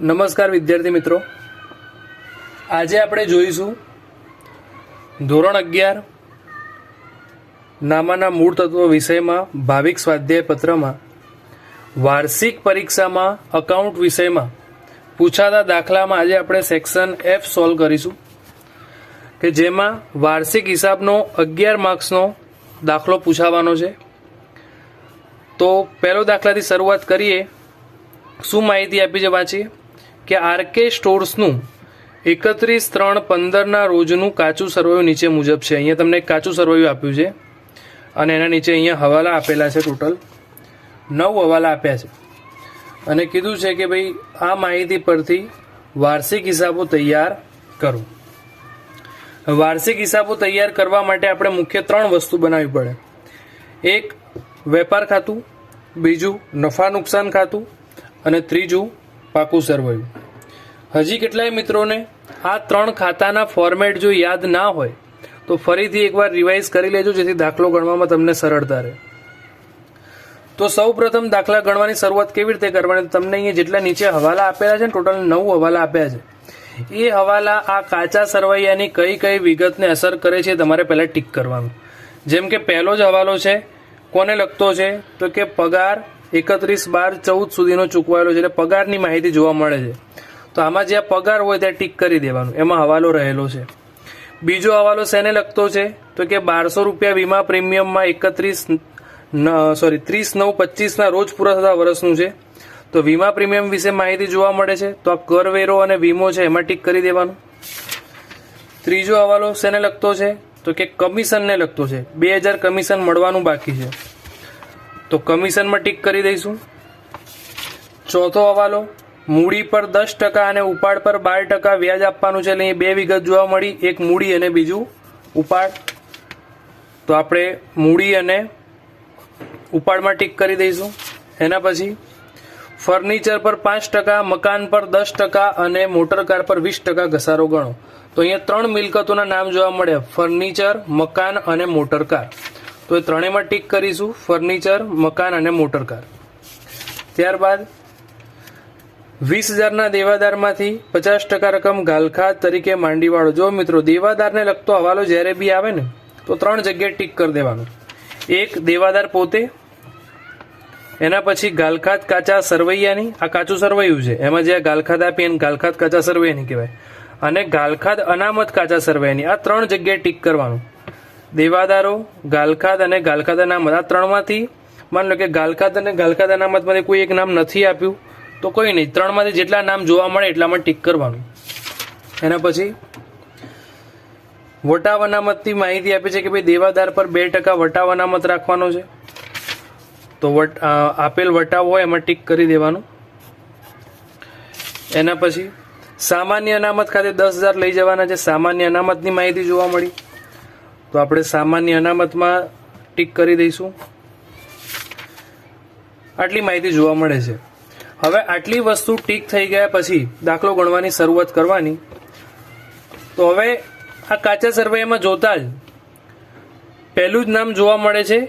નમસ્કાર વિદ્યાર્થી મિત્રો. આજે આપણે જોઈશું ધોરણ અગિયાર નામાના મૂળ તત્વ વિષયમાં ભાવિક સ્વાધ્યાય પત્રમાં વાર્ષિક પરીક્ષામાં અકાઉન્ટ વિષયમાં પૂછાતા દાખલામાં આજે આપણે સેક્શન એફ સોલ્વ કરીશું કે જેમાં વાર્ષિક હિસાબનો અગિયાર માર્ક્સનો દાખલો પૂછાવાનો છે. તો પહેલો દાખલાથી શરૂઆત કરીએ. શું માહિતી આપી છે વાંચીએ? કે આરકે સ્ટોર્સનું એકત્રીસ ત્રણ પંદરના રોજનું કાચું સરવૈયું નીચે મુજબ છે. અહીંયા તમને કાચું સરવૈયું આપ્યું છે અને એના નીચે અહીંયા હવાલા આપેલા છે ટોટલ. નવ હવાલા આપ્યા છે. અને કીધું છે કે ભાઈ, આ માહિતી પરથી વાર્ષિક હિસાબો તૈયાર કરો. વાર્ષિક હિસાબો તૈયાર કરવા માટે આપણે મુખ્ય ત્રણ વસ્તુ બનાવવી પડે. એક, વેપાર ખાતું, બીજું, નફા નુકસાન ખાતું અને ત્રીજું પાકું સરવાયું. હજી કેટલાય મિત્રોને આ ત્રણ ખાતાના ફોર્મેટ જો યાદ ના હોય, તો ફરીથી એકવાર રિવાઇઝ કરી લેજો, જેથી દાખલો ગણવામાં તમને સરળતા રહે. તો સૌ પ્રથમ દાખલા ગણવાની શરૂઆત કેવી રીતે કરવાની? તમને અહીંયા જેટલા નીચે હવાલા આપેલા છે ને, ટોટલ નવ હવાલા આપ્યા છે. એ હવાલા આ કાચા સરવૈયાની કઈ કઈ વિગતને અસર કરે છે તમારે પહેલાં ટીક કરવાનું. જેમ કે પહેલો જ હવાલો છે, કોને લગતો છે? તો કે પગાર એકત્રીસ બાર ચૌદ સુધીનો ચૂકવાયેલો છે એટલે પગારની માહિતી જોવા મળે છે. તો આમાં જ્યાં પગાર હોય ત્યાં ટીક કરી દેવાનું. એમાં હવાલો રહેલો છે. બીજો હવાલો શેને લગતો છે? તો કે બારસો રૂપિયા વીમા પ્રીમિયમમાં એકત્રીસ સોરી, ત્રીસ નવ પચીસના રોજ પૂરા થતા વર્ષનું છે. તો વીમા પ્રીમિયમ વિશે માહિતી જોવા મળે છે. તો આ કરવેરો અને વીમો છે, એમાં ટીક કરી દેવાનું. ત્રીજો હવાલો શેને લગતો છે? તો કે કમિશનને લગતો છે. બે હજાર કમિશન મળવાનું બાકી છે. તો કમિશનમાં ટીક કરી દઈશું. ચોથો હવાલો, મૂડી પર દસ ટકા અને ઉપાડ પર બાર ટકા વ્યાજ આપવાનું છે એટલે અહીં બે વિગત જોવા મળી, એક મૂડી અને બીજું ઉપાડ. તો આપણે મૂડી અને ઉપાડમાં ટીક કરી દઈશું. એના પછી, ફર્નિચર પર પાંચ ટકા, મકાન પર દસ ટકા અને મોટર કાર પર વીસ ટકા ઘસારો ગણો. તો અહીંયા ત્રણ મિલકતોના નામ જોવા મળે ફર્નિચર, મકાન અને મોટર કાર. તો એ ત્રણેયમાં ટીક કરીશું, ફર્નિચર, મકાન અને મોટર કાર. ત્યારબાદ વીસ હજારના દેવાદારમાંથી પચાસ ટકા રકમ ગાલખાત તરીકે માંડીવાળો. જો મિત્રો, દેવાદારને લગતો હવાલો જ્યારે બી આવે ને, તો ત્રણ જગ્યાએ ટીક કરી દેવાનું. એક, દેવાદાર પોતે, એના પછી ગાલખાત કાચા સરવૈયાની, આ કાચું સરવૈયું છે, એમાં જે ગાલખાત આપી એને ગાલખાત કાચા સરવૈયાની કહેવાય. અને ગાલખાત અનામત કાચા સરવૈયાની, આ ત્રણ જગ્યાએ ટીક કરવાનું. દેવાદારો, ગાલખાદ અને ગાલખાદા નામ આ ત્રણમાંથી માની લો કે ગાલખાદ અને ગાલખાત અનામતમાંથી કોઈ એક નામ નથી આપ્યું, તો કોઈ નહીં. ત્રણમાંથી જેટલા નામ જોવા મળે એટલામાં ટીક કરવાનું. એના પછી વટાવ અનામતની માહિતી આપી છે કે ભાઈ દેવાદાર પર બે ટકા વટાવ અનામત રાખવાનો છે. તો વટ આપેલ વટાવ હોય એમાં ટીક કરી દેવાનું. એના પછી સામાન્ય અનામત ખાતે દસ હજાર લઈ જવાના છે. સામાન્ય અનામતની માહિતી જોવા મળી. તો આપણે સામાન્ય અનામતમાં ટીક કરી દઈશું. આટલી માહિતી જોવા મળે છે. હવે આટલી વસ્તુ ટીક થઈ ગયા પછી દાખલો ગણવાની શરૂઆત કરવાની. તો હવે આ કાચા સર્વેમાં જોતા જ પહેલું જ નામ જોવા મળે છે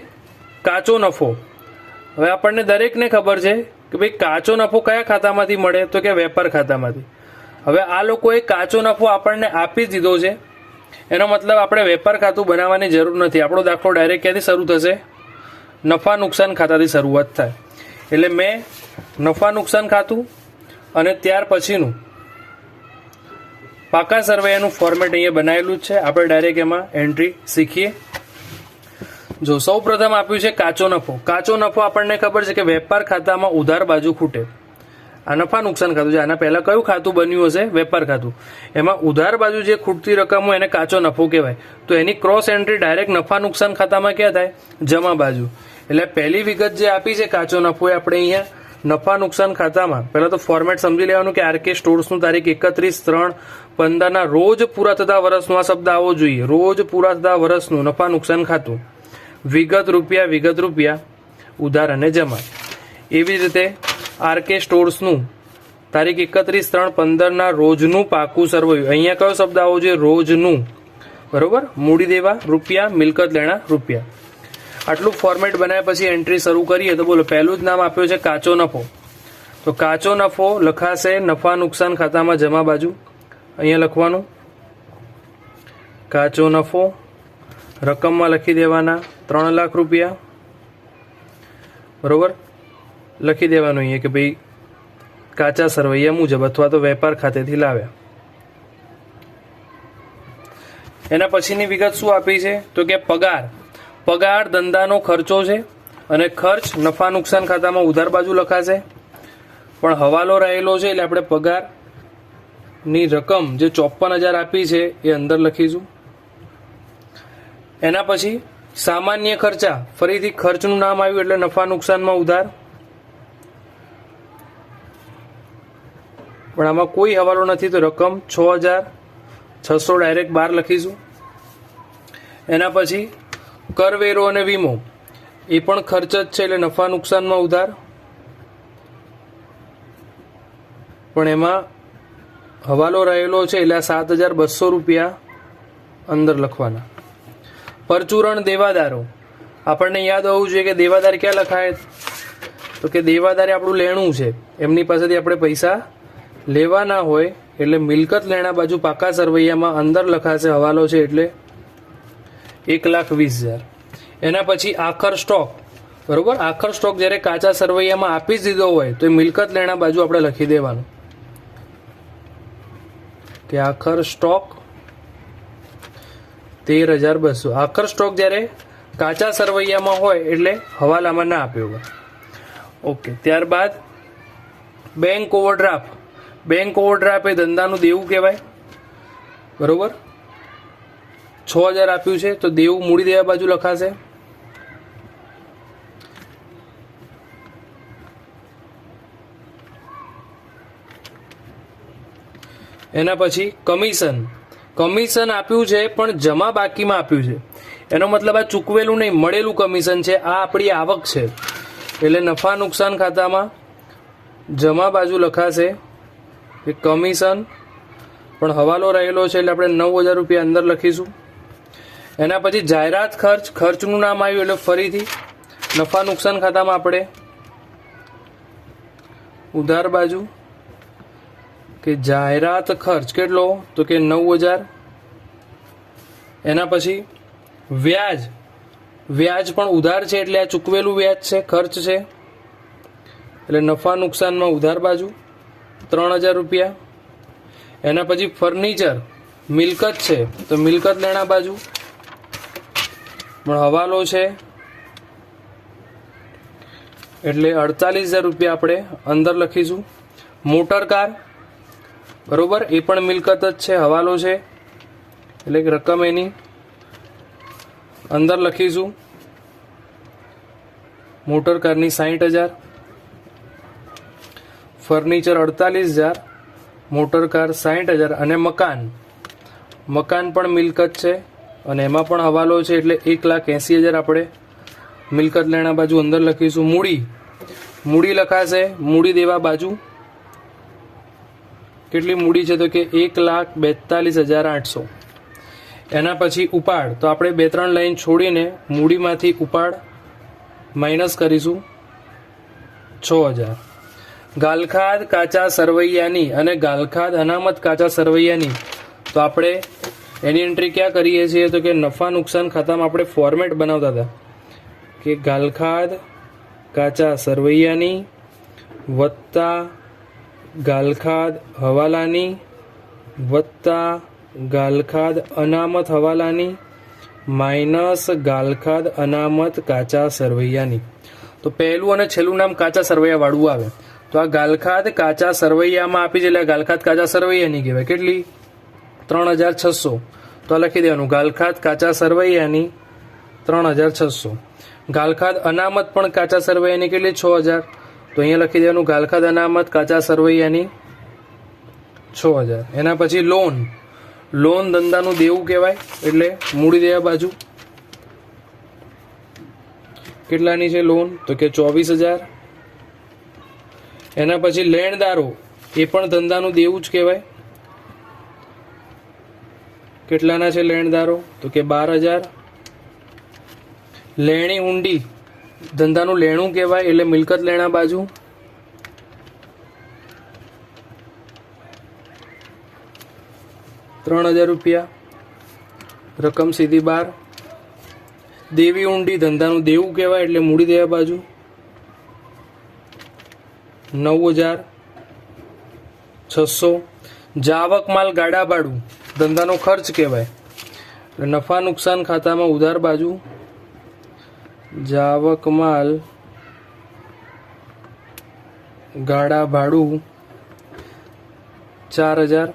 કાચો નફો. હવે આપણને દરેકને ખબર છે કે ભાઈ કાચો નફો કયા ખાતામાંથી મળે? તો કે વેપાર ખાતામાંથી. હવે આ લોકોએ કાચો નફો આપણને આપી જ દીધો છે. એનો મતલબ આપણે વેપાર ખાતું બનાવવાની જરૂર નથી. આપણો દાખલો ડાયરેક્ટ ક્યાંથી શરૂ થશે? નફા નુકસાન ખાતાથી શરૂઆત થાય. એટલે મેં નફા નુકસાન ખાતું અને ત્યાર પછીનું પાકા સર્વેનું ફોર્મેટ અહીંયા બનાવેલું જ છે. આપણે ડાયરેક્ટ એમાં એન્ટ્રી શીખીએ. જો સૌ પ્રથમ આપ્યું છે કાચો નફો. કાચો નફો આપણને ખબર છે કે વેપાર ખાતામાં ઉધાર બાજુ ખૂટે. આ નફા નુકસાન ખાતું છે. આના પહેલાં કયું ખાતું બન્યું હશે? વેપાર ખાતું. એમાં ઉધાર બાજુ જે ખૂટતી રકમ હોય એને કાચો નફો કહેવાય. તો એની ક્રોસ એન્ટ્રી ડાયરેક્ટ નફા નુકસાન ખાતામાં ક્યાં થાય? જમા બાજુ. એટલે પહેલી વિગત જે આપી છે કાચો નફો એ આપણે અહીંયા નફા નુકસાન ખાતામાં. પહેલાં તો ફોર્મેટ સમજી લેવાનું કે આરકે સ્ટોર્સનું તારીખ એકત્રીસ ત્રણ પંદરના રોજ પૂરા થતા વર્ષનું આ શબ્દ આવવો જોઈએ. રોજ પૂરા થતા વર્ષનું નફા નુકસાન ખાતું. વિગત રૂપિયા વિગત રૂપિયા, ઉધાર અને જમા. એવી રીતે આરકે સ્ટોર્સનું. તારીખ એકત્રીસ ત્રણ પંદરના રોજનું પાકું સરવૈયું અહીંયા કયો શબ્દ આવો જોઈએ? રોજનું. બરોબર? મૂડી દેવા, રૂપિયા, મિલકત લેણા, રૂપિયા. આટલું ફોર્મેટ બનાવ્યા પછી એન્ટ્રી શરૂ કરીએ તો બોલો, પહેલું જ નામ આપ્યું છે કાચો નફો. તો કાચો નફો લખાશે નફા નુકસાન ખાતામાં જમા બાજુ. અહીંયા લખવાનું. કાચો નફો રકમમાં લખી દેવાના ત્રણ લાખ રૂપિયા. બરોબર? લખી દેવાનું અહીંયા કે ભાઈ, કાચા સરવૈયા મુજબ અથવા તો વેપાર ખાતેથી લાવ્યા. એના પછીની વિગત શું આપી છે? તો કે પગાર. પગાર ધંધાનો ખર્ચો છે અને ખર્ચ નફા નુકસાન ખાતામાં ઉધાર બાજુ લખાશે. પણ હવાલો રહેલો છે એટલે આપણે પગારની રકમ જે ચોપન હજાર આપી છે એ અંદર લખીશું. એના પછી સામાન્ય ખર્ચા. ફરીથી ખર્ચનું નામ આવ્યું એટલે નફા નુકસાનમાં ઉધાર. પણ આમાં કોઈ હવાલો નથી, તો રકમ છ હજાર છસો ડાયરેક્ટ બાર લખીશું. એના પછી કરવેરો અને વીમો. એ પણ ખર્ચ જ છે, એટલે નફા નુકસાનમાં ઉધાર. પણ એમાં હવાલો રહેલો છે, એટલે સાત હજાર બસો રૂપિયા અંદર લખવાના. પરચુરણ દેવાદારો. આપણને યાદ હોવું જોઈએ કે દેવાદાર ક્યાં લખાય? તો કે દેવાદારે આપણું લેણું છે. એમની પાસેથી આપણે પૈસા લેવાના હોય એટલે મિલકત લેણા બાજુ પાકા સરવૈયામાં અંદર લખાશે હવાલો છે એટલે એક લાખ વીસ હજાર. એના પછી આખર સ્ટોક. બરોબર? આખર સ્ટોક જ્યારે કાચા સરવૈયામાં આપી જ દીધો હોય તો એ મિલકત લેણા બાજુ આપણે લખી દેવાનું. કે આખર સ્ટોક તેર હજાર બસો. આખર સ્ટોક જ્યારે કાચા સરવૈયામાં હોય એટલે હવાલામાં ના આપ્યો હોય. ઓકે, ત્યારબાદ બેંક ઓવરડ્રાફ્ટ બેંક ઓવરડ્રાફ્ટ એ ધંધાનું દેવું કહેવાય. બરોબર? છ હજાર આપ્યું છે, તો દેવું મૂડી દેવા બાજુ લખાશે. એના પછી કમિશન કમિશન આપ્યું છે, પણ જમા બાકીમાં આપ્યું છે. એનો મતલબ આ ચૂકવેલું નહીં, મળેલું કમિશન છે, આ આપણી આવક છે. એટલે નફા નુકસાન ખાતામાં જમા બાજુ લખાશે. કે કમિશન પણ હવાલો રહેલો છે એટલે આપણે નવ હજાર રૂપિયા અંદર લખીશું. એના પછી જાહેરાત ખર્ચ, ખર્ચનું નામ આવ્યું એટલે ફરીથી નફા નુકસાન ખાતામાં આપણે ઉધાર બાજુ કે જાહેરાત ખર્ચ કેટલો? તો કે નવ હજાર. એના પછી વ્યાજ. વ્યાજ પણ ઉધાર છે એટલે આ ચૂકવેલું વ્યાજ છે, ખર્ચ છે. એટલે નફા નુકસાનમાં ઉધાર બાજુ. ત્રણ હજાર રૂપિયા. એના પછી ફર્નિચર, મિલકત છે, તો મિલકત લેણા બાજુ. પણ હવાલો છે, એટલે અડતાલીસ હજાર રૂપિયા આપણે અંદર લખીશું. મોટર કાર, બરોબર, એ પણ મિલકત જ છે હવાલો છે. એટલે રકમ એની અંદર લખીશું. મોટર કારની સાહીઠ હજાર. ફર્નિચર અડતાલીસ હજાર, મોટર કાર સાહીઠ હજાર અને મકાન. મકાન પણ મિલકત છે અને એમાં પણ હવાલો છે એટલે એક લાખ એંસી હજાર આપણે મિલકત લેણા બાજુ અંદર લખીશું. મૂડી. મૂડી લખાશે, મૂડી દેવા બાજુ. કેટલી મૂડી છે તો કે એક લાખ બેતાલીસ હજાર આઠસો. એના પછી ઉપાડ. તો આપણે બે ત્રણ લાઈન છોડીને મૂડીમાંથી ઉપાડ માઇનસ કરીશું છ હજાર. ગાલખાદ કાચા સરવૈયાની અને ગાલખાદ અનામત કાચા સરવૈયાની. તો આપણે એની એન્ટ્રી ક્યાં કરીએ છીએ? તો કે નફા નુકસાન ખાતામાં આપણે ફોર્મેટ બનાવતા હતા. કે ગાલખાદ કાચા સરવૈયાની વત્તા ગાલખાદ હવાલાની વત્તા ગાલખાદ અનામત હવાલાની માઇનસ ગાલખાદ અનામત કાચા સરવૈયાની. તો પહેલું અને છેલ્લું નામ કાચા સરવૈયા વાળું આવે. તો આ ગાલખાદ કાચા સરવૈયામાં આપી છે, એટલે આ ગાલખાદ કાચા સરવૈયાની કહેવાય. કેટલી? ત્રણ હજાર છસો. તો આ લખી દેવાનું. ગાલખાત કાચા સરવૈયાની ત્રણ હજાર છસો. ગાલખાદ અનામત પણ કાચા સરવૈયાની કેટલી? છ હજાર. તો અહીંયા લખી દેવાનું ગાલખાત અનામત કાચા સરવૈયાની છ હજાર. એના પછી લોન. લોન ધંધાનું દેવું કહેવાય, એટલે મૂડી દેવા બાજુ. કેટલાની છે લોન? તો કે ચોવીસ હજાર. એના પછી લેણદારો, એ પણ ધંધાનું દેવું જ કહેવાય. કેટલાના છે લેણદારો? તો કે બાર હજાર. લેણી ઊંડી, ધંધાનું લેણું કહેવાય, એટલે મિલકત લેણા બાજુ. ત્રણ હજાર રૂપિયા. રકમ સીધી બાર. દેવી ઊંડી, ધંધાનું દેવું કહેવાય, એટલે મૂડી દેવા બાજુ. નવ હજાર છસો. જાવક માલ ગાડા ભાડું ધંધાનો ખર્ચ કહેવાય. નફા નુકસાન ખાતામાં ઉધાર બાજુ. જાવક માલ ગાડા ભાડું ચાર હજાર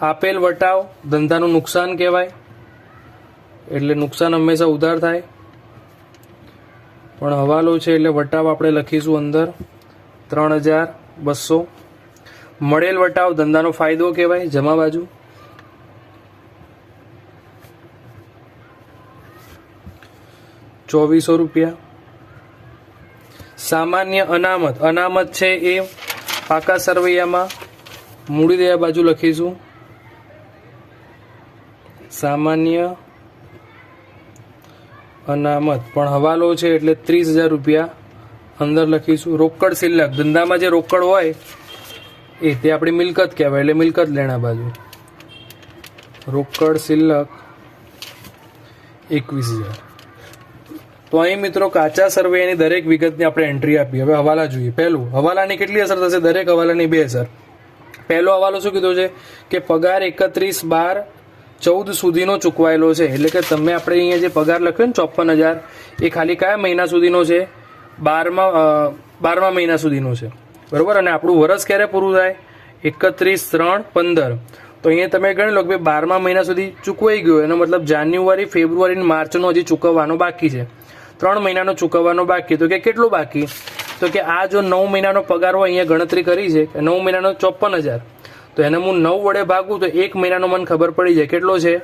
આપેલ વટાવ ધંધાનું નુકસાન કહેવાય. એટલે નુકસાન હંમેશા ઉધાર થાય. પણ હવાલો છે એટલે વટાવ આપણે લખીશું અંદર. ત્રણ હજાર બસો. મળેલ વટાવ ધંધાનો ફાયદો કહેવાય, જમા બાજુ. ચોવીસો રૂપિયા. સામાન્ય અનામત. અનામત છે એ પાકા સરવૈયામાં. મૂડી દેવા બાજુ લખીશું. સામાન્ય અનામત. પણ હવાલો છે એટલે ત્રીસ હજાર રૂપિયા. અંદર લખીશું, રોકડ સિલ્લક. ધંધામાં જે રોકડ હોય, એ તે આપણી મિલકત કહેવાય, એટલે મિલકત લેણા બાજુ. રોકડ સિલ્લક એકવીસ હજાર. તો અહીં મિત્રો કાચા સર્વેની દરેક વિગતની આપણે એન્ટ્રી આપી. હવે હવાલા જોઈએ. પહેલું, હવાલાની કેટલી અસર થશે? દરેક હવાલાની બે અસર. પહેલો હવાલો શું કીધો છે? કે પગાર એકત્રીસ બાર ચૌદ સુધીનો ચૂકવાયેલો છે. એટલે કે તમે આપણે અહીંયા જે પગાર લખ્યો ને, ચોપન હજાર, એ ખાલી કયા મહિના સુધીનો છે? બારમા બારમા મહિના સુધીનું છે. બરોબર? અને આપણું વરસ ક્યારે પૂરું થાય? એકત્રીસ ત્રણ પંદર. તો અહીંયા તમે ગણી લો કે બારમા મહિના સુધી ચૂકવાઈ ગયો. એનો મતલબ જાન્યુઆરી, ફેબ્રુઆરી, માર્ચનો હજી ચૂકવવાનો બાકી છે. ત્રણ મહિનાનો ચૂકવવાનો બાકી. તો કે કેટલું બાકી? તો કે આ જો નવ મહિનાનો પગાર હોય અહીંયા ગણતરી કરી છે, કે નવ મહિનાનો ચોપન હજાર. તો એને હું નવ વડે ભાગું તો એક મહિનાનો મને ખબર પડી જાય. કેટલો છે?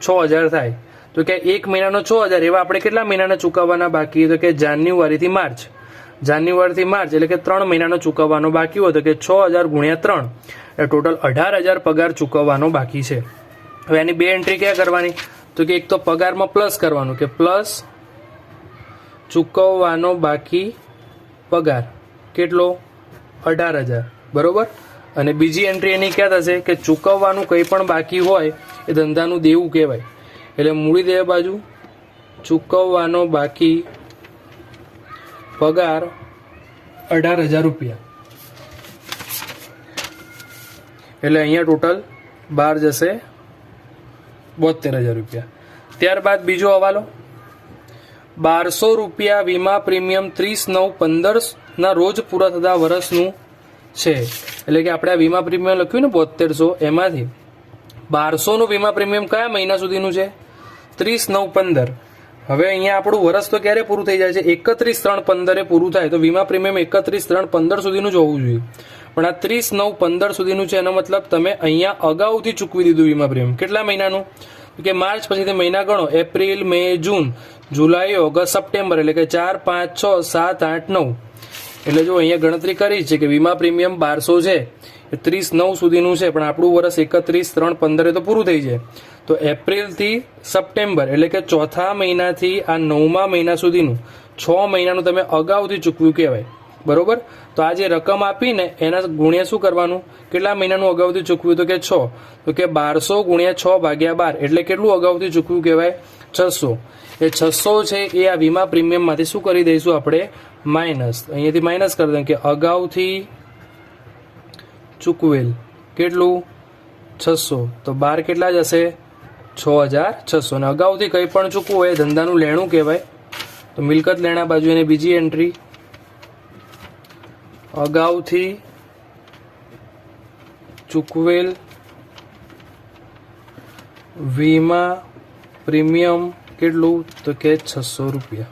છ હજાર થાય. તો કે એક મહિનાનો છ હજાર, એવા આપણે કેટલા મહિનાના ચૂકવવાના બાકી તો કે જાન્યુઆરીથી માર્ચ. જાન્યુઆરીથી માર્ચ, એટલે કે ત્રણ મહિનાનો ચૂકવવાનો બાકી હોય, તો કે છ હજાર ગુણ્યા ત્રણ. એટલે ટોટલ અઢાર હજાર પગાર ચૂકવવાનો બાકી છે. હવે એની બે એન્ટ્રી ક્યાં કરવાની? તો કે એક તો પગારમાં પ્લસ કરવાનું, કે પ્લસ ચૂકવવાનો બાકી પગાર. કેટલો? અઢાર હજાર. બરોબર? અને બીજી એન્ટ્રી એની ક્યાં થશે? કે ચૂકવવાનું કંઈ પણ બાકી હોય, એ ધંધાનું દેવું કહેવાય. એટલે મૂડી દેવા બાજુ ચૂકવવાનો બાકી પગાર અઢાર હજાર રૂપિયા. એટલે અહીંયા ટોટલ બાર જશે બોતેર હજાર રૂપિયા. ત્યારબાદ બીજો હવાલો. બારસો રૂપિયા વીમા પ્રીમિયમ ત્રીસ નવ પંદર ના રોજ પૂરા થતા વર્ષનું છે. એટલે કે આપણે આ વીમા પ્રીમિયમ લખ્યું ને બોતેરસો એમાંથી. બારસોનું વીમા પ્રીમિયમ કયા મહિના સુધીનું છે? ત્રીસ નવ પંદર. હવે અહીંયા આપણું વર્ષ તો ક્યારે પૂરું થઈ જાય છે? એકત્રીસ ત્રણ પંદરે પૂરું થાય. તો વીમા પ્રીમિયમ એકત્રીસ ત્રણ પંદર સુધીનું જ હોવું જોઈએ. પણ આ ત્રીસ નવ પંદર સુધીનું છે એનો મતલબ તમે અહીંયા અગાઉથી ચૂકવી દીધું વીમા પ્રીમિયમ. કેટલા મહિનાનું? કે માર્ચ પછીથી મહિના ગણો. એપ્રિલ, મે, જૂન, જુલાઈ, ઓગસ્ટ, સપ્ટેમ્બર એટલે કે ચાર, પાંચ, છ, સાત, આઠ, નવ. એટલે જો અહીંયા ગણતરી કરી છે કે વીમા પ્રીમિયમ બારસો છે ત્રીસ નવ સુધીનું છે, પણ આપણું વર્ષ એકત્રીસ, ત્રણ, પંદરે તો પૂરું થઈ જાય. તો એપ્રિલથી સપ્ટેમ્બર, એટલે કે ચોથા મહિનાથી આ નવમા મહિના સુધીનું, છ મહિનાનું તમે અગાઉથી ચૂકવ્યું કહેવાય. બરોબર? તો આ જે રકમ આપીને એના ગુણ્યા શું કરવાનું? કેટલા મહિનાનું અગાઉથી ચૂકવ્યું? તો કે છ. તો કે બારસો ગુણ્યા છ ભાગ્યા બાર, એટલે કેટલું અગાઉથી ચૂકવ્યું કહેવાય? છસો. એ છસો છે એ આ વીમા પ્રીમિયમમાંથી શું કરી દઈશું આપણે? માઇનસ. અહીંયાથી માઇનસ કરી દઉં કે અગાઉથી ચૂકવેલ. કેટલું? છસો. તો બાર કેટલા જશે? છ હજાર છસો. અને અગાઉથી કંઈ પણ ચૂકવું હોય ધંધાનું લેણું કહેવાય. તો મિલકત લેણા બાજુ એની બીજી એન્ટ્રી અગાઉથી ચૂકવેલ વીમા પ્રીમિયમ કેટલું? તો કે છસો રૂપિયા.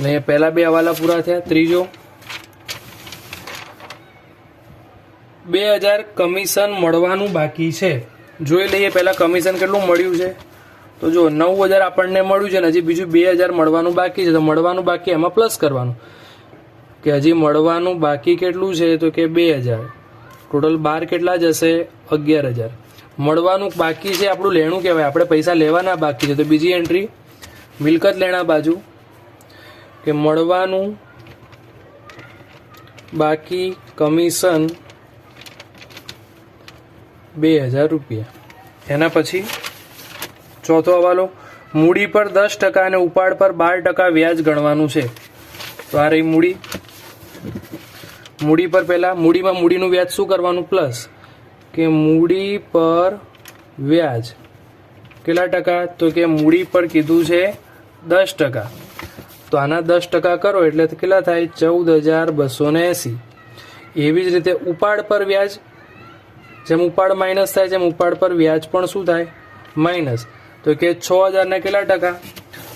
અને પહેલા બે હવાલા પૂરા થયા. ત્રીજો બે હજાર કમિશન મળવાનું બાકી છે. જોઈ લઈએ પહેલાં કમિશન કેટલું મળ્યું છે. તો જો નવ હજાર આપણને મળ્યું છે ને હજી બીજું બે હજાર મળવાનું બાકી છે. તો મળવાનું બાકી એમાં પ્લસ કરવાનું. કે હજી મળવાનું બાકી કેટલું છે તો કે બે હજાર. ટોટલ બાર કેટલા જશે? અગિયાર હજાર. મળવાનું બાકી છે આપણું લેણું કહેવાય. આપણે પૈસા લેવાના બાકી છે. તો બીજી એન્ટ્રી મિલકત લેણા બાજુ. કે મળવાનું બાકી કમિશન બે હજાર રૂપિયા. એના પછી ચોથો હવાલો, મૂડી પર દસ ટકા અને ઉપાડ પર બાર ટકા વ્યાજ ગણવાનું છે. તો આ રહી મૂડી. મૂડી પર પહેલાં, મૂડીમાં મૂડીનું વ્યાજ શું કરવાનું? પ્લસ કે મૂડી પર વ્યાજ. કેટલા ટકા? તો કે મૂડી પર કીધું છે દસ ટકા. તો આના દસ ટકા કરો એટલે કેટલા થાય? ચૌદ હજાર બસો ને એંસી. એવી જ રીતે ઉપાડ પર વ્યાજ જેમ ઉપાડ માઇનસ થાય, જેમ ઉપાડ પર વ્યાજ પણ શું થાય? માઇનસ તો કે છ હજારના કેટલા ટકા?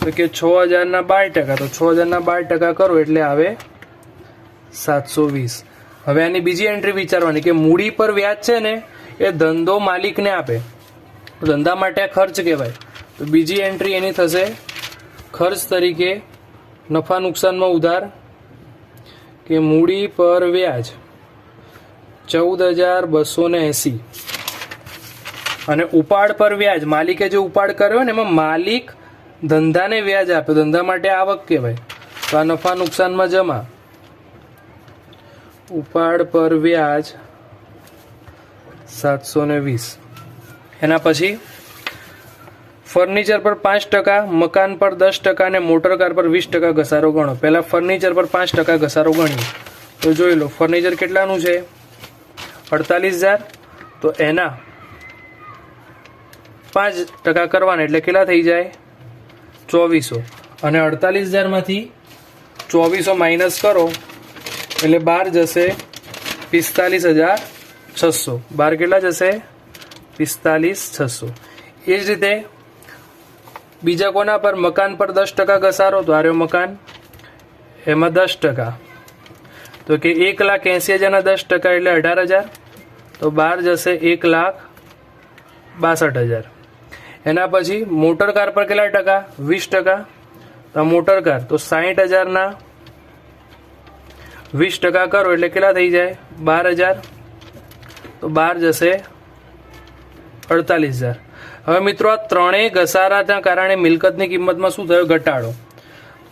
તો કે છ હજારના બાર ટકા. તો છ હજારના બાર ટકા કરો એટલે આવે સાતસો વીસ. હવે આની બીજી એન્ટ્રી વિચારવાની કે મૂડી પર વ્યાજ છે ને, એ ધંધો માલિકને આપે. ધંધા માટે આ ખર્ચ કહેવાય. તો બીજી એન્ટ્રી એની થશે ખર્ચ તરીકે નફા નુકસાનમાં ઉધાર કે મૂડી પર વ્યાજ. ચૌદ હજાર બસો ને એંસી અને ઉપાડ પર વ્યાજ, માલિકે જે ઉપાડ કર્યો ને એમાં માલિક ધંધાને વ્યાજ આપે. ધંધા માટે આવક કહેવાય. તો આ નફા નુકસાનમાં જમા. ઉપાડ પર વ્યાજ સાતસો ને વીસ એના પછી ફર્નિચર પર પાંચ ટકા, મકાન પર દસ ટકા અને મોટર કાર પર વીસ ટકા ઘસારો ગણો. પહેલાં ફર્નિચર પર પાંચ ટકા ઘસારો ગણીએ. તો જોઈ લો, ફર્નિચર કેટલાનું છે? અડતાલીસ હજાર? તો એના પાંચ ટકા કરવાના એટલે કેટલા થઈ જાય? ચોવીસો. અને અડતાલીસ હજારમાંથી ચોવીસો માઇનસ કરો, એટલે બાર જશે પિસ્તાલીસ હજાર છસો. બાર કેટલા જશે? પિસ્તાલીસ છસો. એ જ રીતે બીજા કોના પર? મકાન પર દસ ટકા ઘસારો, તો આર્યો મકાન. એમાં દસ ટકા. તો કે એક લાખ એંસી હજારના દસ ટકા એટલે અઢાર હજાર. તો બાર જશે એક લાખ બાસઠ હજાર. એના પછી મોટર કાર પર કેટલા ટકા? વીસ ટકા. તો મોટર કાર, તો સાહીઠ હજારના વીસ ટકા કરો એટલે કેટલા થઈ જાય? બાર હજાર. તો બાર જશે અડતાલીસ હજાર. હવે મિત્રો, આ ત્રણેય ઘસારાના કારણે મિલકતની કિંમતમાં શું થયો? ઘટાડો.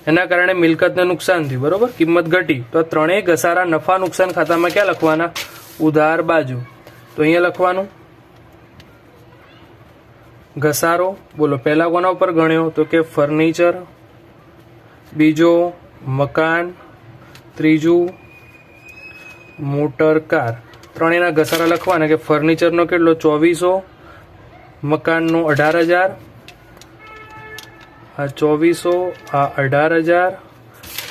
એના કારણે મિલકતને નુકસાન થયું, બરોબર? કિંમત ઘટી. તો આ ત્રણેય ઘસારા નફા નુકસાન ખાતામાં ક્યાં લખવાના? ઉધાર બાજુ. તો અહીંયા લખવાનું. ઘસારો, બોલો, પહેલા કોના ઉપર ગણ્યો? તો કે ફર્નિચર, બીજો મકાન, ત્રીજું મોટર કાર. ત્રણેયના ઘસારા લખવાના કે ફર્નિચરનો કેટલો? ચોવીસો, મકાનનો અઢાર હજાર આ ચોવીસો, આ અઢાર હજાર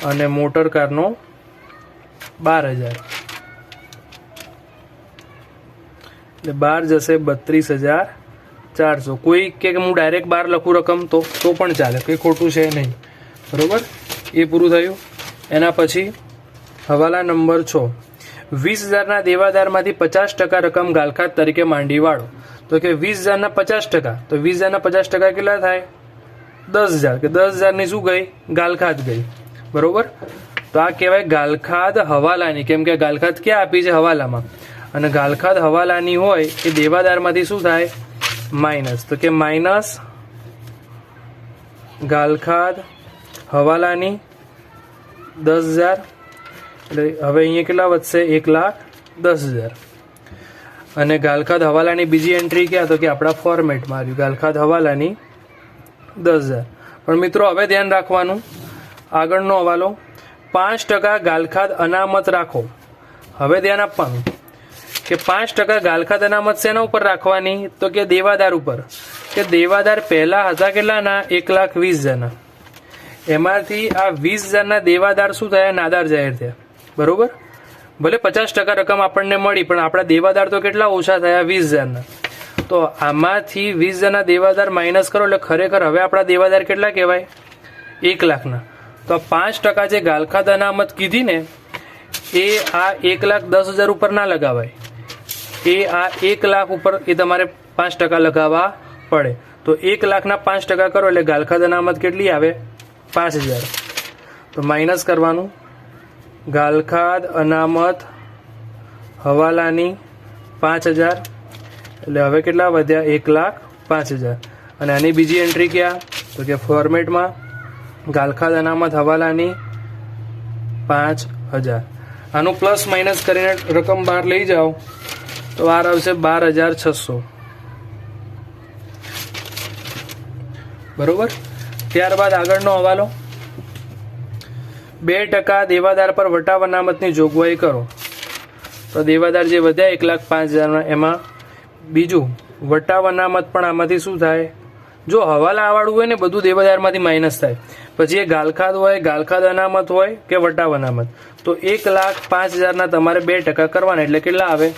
અને મોટર કારનો બાર હજાર. એટલે બાર જશે બત્રીસ હજાર ચારસો. કોઈ કે હું ડાયરેક્ટ બાર લખું રકમ તો તો પણ ચાલે. કંઈ ખોટું છે નહીં. બરાબર? એ પૂરું થયું. એના પછી હવાલા નંબર છ. વીસ હજારના દેવાદારમાંથી પચાસ ટકા રકમ ગાલખાત તરીકે માંડી વાળો તો કે વીસ હજારના પચાસ ટકા. તો વીસ હજારના પચાસ ટકા કેટલા થાય? દસ હજાર કે દસ હજારની શું ગઈ? ગાલખાત ગઈ. બરોબર? તો આ કહેવાય ગાલખાત હવાલાની. કેમ કે ગાલખાત ક્યાં આપી છે? હવાલામાં. અને ગાલખાત હવાલાની હોય એ દેવાદારમાંથી શું થાય? માઇનસ. તો કે માઇનસ ગાલખાત હવાલાની દસ હજાર. એટલે હવે અહીંયા કેટલા વધશે? એક લાખ દસ હજાર. અને ગાલખાદ હવાલાની બીજી એન્ટ્રી ક્યાં? તો કે આપણા ફોર્મેટમાં આવ્યું. ગાલખાત હવાલાની દસ હજાર. પણ મિત્રો, હવે ધ્યાન રાખવાનું. આગળનો હવાલો. પાંચ ટકા ગાલખાત અનામત રાખો. હવે ધ્યાન આપવાનું કે પાંચ ટકા ગાલખાત અનામત શેના ઉપર રાખવાની? તો કે દેવાદાર ઉપર. કે દેવાદાર પહેલા હતા કેટલાના એક લાખ વીસ હજારના. એમાંથી આ વીસ હજારના દેવાદાર શું થયા? નાદાર જાહેર થયા. બરોબર? ભલે પચાસ ટકા રકમ આપણને મળી, પણ આપણા દેવાદાર તો કેટલા ઓછા થયા? વીસ હજારના. તો આમાંથી વીસ જણા દેવાદાર માઇનસ કરો એટલે ખરેખર હવે આપણા દેવાદાર કેટલા કહેવાય? એક લાખના. તો પાંચ ટકા જે ગાલખાત અનામત કીધી ને, એ આ એક લાખ દસ હજાર ઉપર ના લગાવાય. એ આ એક લાખ ઉપર એ તમારે પાંચ ટકા લગાવવા પડે. તો એક લાખના પાંચ ટકા કરો એટલે ગાલખાત અનામત કેટલી આવે? પાંચ હજાર. તો માઇનસ કરવાનું. ગાલખાદ અનામત હવાલાની પાંચ હજાર. એટલે હવે કેટલા વધ્યા? એક લાખ પાંચ હજાર. અને આની બીજી એન્ટ્રી ક્યાં? તો કે ફોર્મેટમાં ગાલખાદ અનામત હવાલાની પાંચ હજાર. આનું પ્લસ માઇનસ કરીને રકમ બહાર લઈ જાઓ. તો બહાર આવશે બાર હજાર છસો. બરોબર? ત્યારબાદ આગળનો હવાલો. બે ટકા દેવાદાર પર વટાવ અનામતની જોગવાઈ કરો. તો દેવાદાર જે વધ્યા, એક લાખ પાંચ હજારના, એમાં બીજું, વટાવ અનામત પણ આમાંથી શું થાય? જો હવાલા વાળું હોય ને, બધું દેવાદારમાંથી માઇનસ થાય. પછી એ ગાલખાદ હોય, ગાલખાદ અનામત હોય કે વટાવ અનામત? તો એક લાખ પાંચ હજારના તમારે બે ટકા કરવાના, એટલે કેટલા આવે?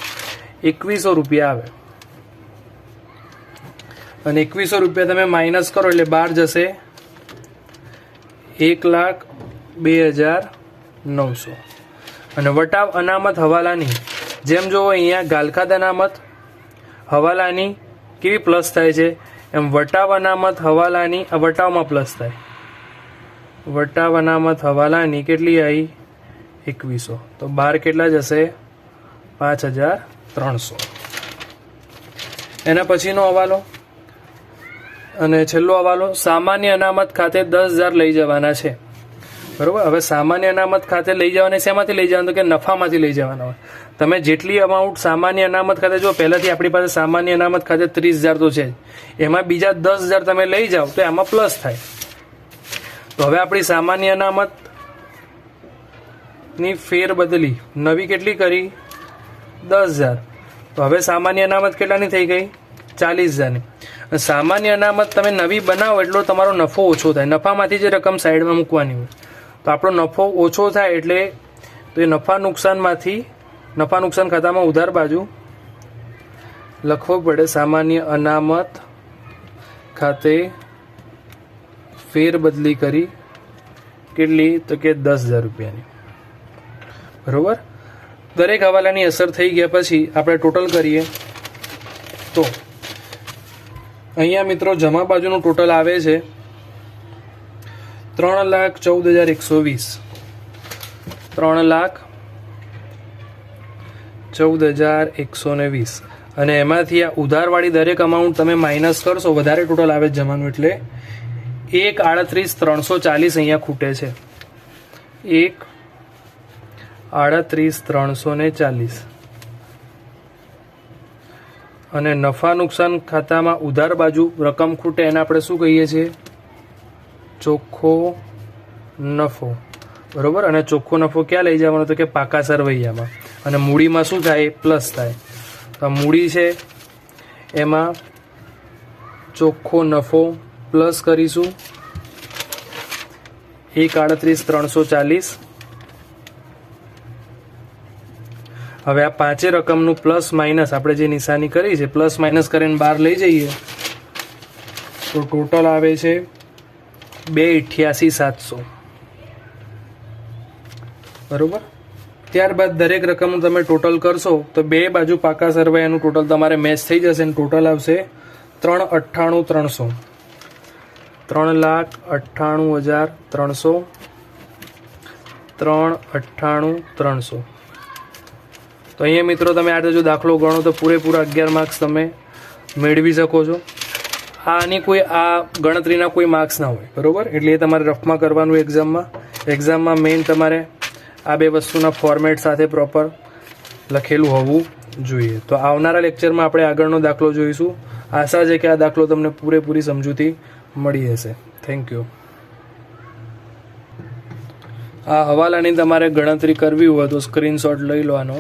એકવીસો રૂપિયા આવે. અને એકવીસો રૂપિયા તમે માઇનસ કરો, એટલે બહાર જશે એક લાખ બે હજાર નવસો. અને વટાવ અનામત હવાલાની. જેમ જો અહીંયા ગાલખાદ અનામત હવાલાની કેવી પ્લસ થાય છે? એમ વટાવ અનામત હવાલાની, આ વટાવમાં પ્લસ થાય. વટાવ અનામત હવાલાની કેટલી આવી એકવીસો. તો બાર કેટલા જશે? પાંચ હજાર ત્રણસો. એના પછીનો હવાલો? અને છેલ્લો હવાલો, સામાન્ય અનામત ખાતે દસ હજાર લઈ જવાના છે. બરોબર? હવે સામાન્ય અનામત ખાતે લઈ જવાના શેમાંથી લઈ જવાનું? કે નફામાંથી લઈ જવાના હોય. તમે જેટલી અમાઉન્ટ સામાન્ય અનામત ખાતે જો પહેલાથી આપણી પાસે સામાન્ય અનામત ખાતે ત્રીસ હજાર તો છે એમાં બીજા દસ હજાર તમે લઈ જાઓ, તો એમાં પ્લસ થાય. તો હવે આપણી સામાન્ય અનામતની ફેર બદલી નવી કેટલી કરી? દસ હજાર. તો હવે સામાન્ય અનામત કેટલાની થઈ ગઈ? ચાલીસ હજારની. સામાન્ય અનામત તમે નવી બનાવો એટલો તમારો નફો ઓછો થાય. નફામાંથી જે રકમ સાઈડમાં મૂકવાની હોય. તો આપણો નફો ઓછો થાય એટલે તો એ નફા નુકસાનમાંથી, નફા નુકસાન ખાતામાં ઉધાર બાજુ લખવો પડે. સામાન્ય અનામત ખાતે ફેરબદલી કરી કેટલી? તો કે દસ હજાર રૂપિયાની. બરોબર? દરેક હવાલાની અસર થઈ ગયા પછી આપણે ટોટલ કરીએ. તો અહીંયા મિત્રો જમા બાજુનું ટોટલ આવે છે. ત્રણ લાખ ચૌદ હજાર એકસો વીસ. ત્રણ લાખ ચૌદ હજાર એકસો ને વીસ. અને એમાંથી આ ઉધારવાળી દરેક અમાઉન્ટ તમે માઇનસ કરશો, વધારે ટોટલ આવે જમાનું એટલે એક આડત્રીસ ત્રણસો ચાલીસ અહીંયા ખૂટે છે. એક આડત્રીસ ત્રણસો ને ચાલીસ. અને નફા નુકસાન ખાતામાં ઉધાર બાજુ રકમ ખૂટે એને આપણે શું કહીએ છીએ? ચોખ્ખો નફો. બરોબર? અને ચોખ્ખો નફો ક્યાં લઈ જવાનો? તો કે પાકા સરવૈયામાં અને મૂડીમાં શું થાય? પ્લસ થાય. તો મૂડી છે, એમાં ચોખ્ખો નફો પ્લસ કરીશું. એક આડત્રીસ ત્રણસો ચાલીસ. હવે આ પાંચે રકમનું પ્લસ માઇનસ આપણે જે નિશાની કરી છે પ્લસ માઇનસ કરીને બહાર લઈ જઈએ. તો ટોટલ આવે છે બે અઠ્યાસી સાતસો. બરાબર? ત્યારબાદ દરેક રકમનું તમે ટોટલ કરશો, તો બે બાજુ પાકા સરવાયાનું ટોટલ તમારે મેચ થઈ જશે અને ટોટલ આવશે ત્રણ અઠ્ઠાણું ત્રણસો. ત્રણ લાખ અઠ્ઠાણું હજાર ત્રણસો. ત્રણ અઠ્ઠાણું ત્રણસો. તો અહીંયા મિત્રો તમે આ જો દાખલો ગણો તો પૂરેપૂરા અગિયાર માર્ક્સ તમે મેળવી શકો છો. આની કોઈ આ ગણતરીના કોઈ માર્ક્સ ના હોય, બરાબર? એટલે એ તમારે રફમાં કરવાનું એક્ઝામમાં એક્ઝામમાં મેઇન તમારે આ બે વસ્તુના ફોર્મેટ સાથે પ્રોપર લખેલું હોવું જોઈએ. તો આવનારા લેક્ચરમાં આપણે આગળનો દાખલો જોઈશું. આશા છે કે આ દાખલો તમને પૂરેપૂરી સમજૂતી મળી હશે. થેન્ક યુ આ હવાલાની તમારે ગણતરી કરવી હોય તો સ્ક્રીનશોટ લઈ લો આનો